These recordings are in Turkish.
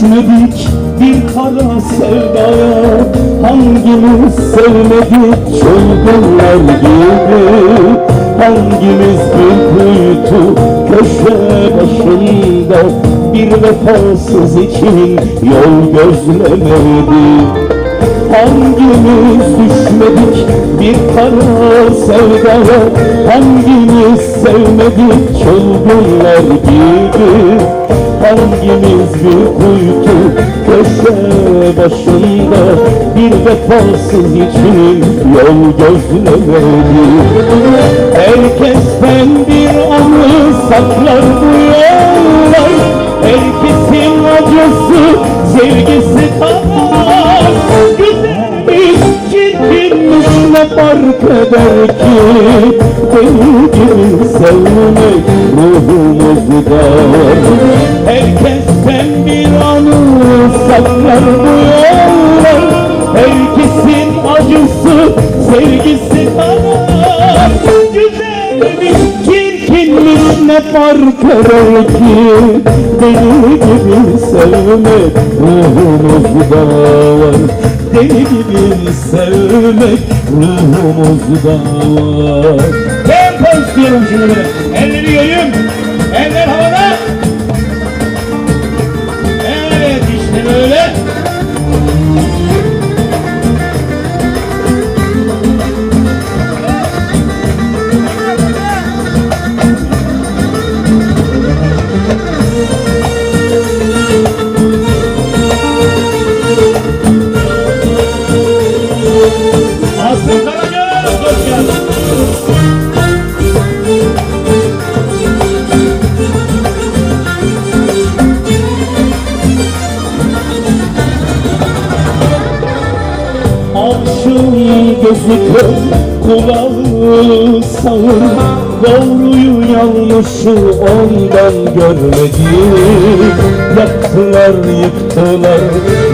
düşmedik bir kara sevdaya Hangimiz sevmedik? Çılgınlar gibi. Hangimiz bir kuytu köşe başında? Bir vefasız için yol gözlemedi. Hangimiz düşmedik bir kara sevdaya Hangimiz sevmedik? Çılgınlar gibi Hangimiz bir kuytu köşe başında? Bir vefasız için yol gözlemedi. Herkesten bir anı saklar bu yollar. Herkesin acısı sevgisi kalmaz. Güzelmiş çirkinmiş ne fark eder ki? Deli gibi sevmek Herkesten saklar bu yollar Herkesin acısı sevgisi kalmaz Güzelmiş çirkinmiş ne fark eder ki Deli gibi sevmek ruhumuzda var Deli gibi sevmek ruhumuzda var Tempo istiyorum şimdi. Elleri yayın. Eller havada. Gözü kör, kulağı sağır. Doğruyu yanlışı ondan görmedi Yaktılar yıktılar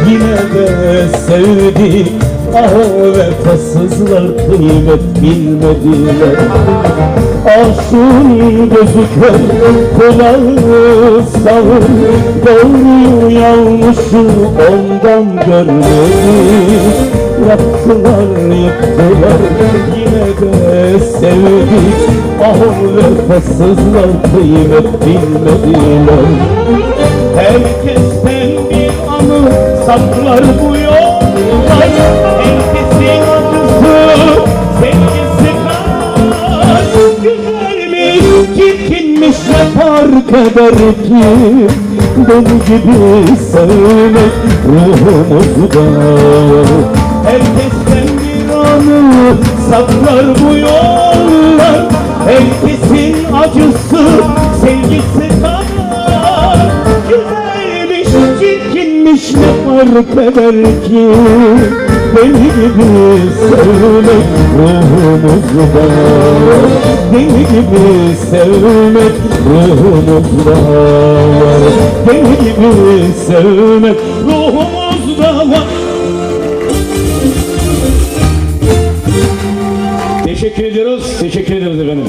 yine de sevdi Ah vefasızlar kıymet bilmediler. Aşığın gözü kör, kulağı sağır. Doğruyu yanlışı ondan görmedi Yaptılar yıktılar yine de sevdik Ah o vefasızlar kıymet bilmediler. Herkesten bir anı saklar bu yollar. Herkesin acısı sevgisi kar Güzelmiş çirkinmiş ne fark eder ki. Deli gibi sevmek ruhumuzda. Anı saklar bu yollar Herkesin acısı sevgisi kar. Güzelmiş çirkinmiş ne fark eder ki? Deli gibi sevmek ruhumuzda. Deli gibi sevmek ruhumuzda. Deli gibi sevmek ruhumuzda. var Teşekkür ediyoruz. Teşekkür ederiz efendim.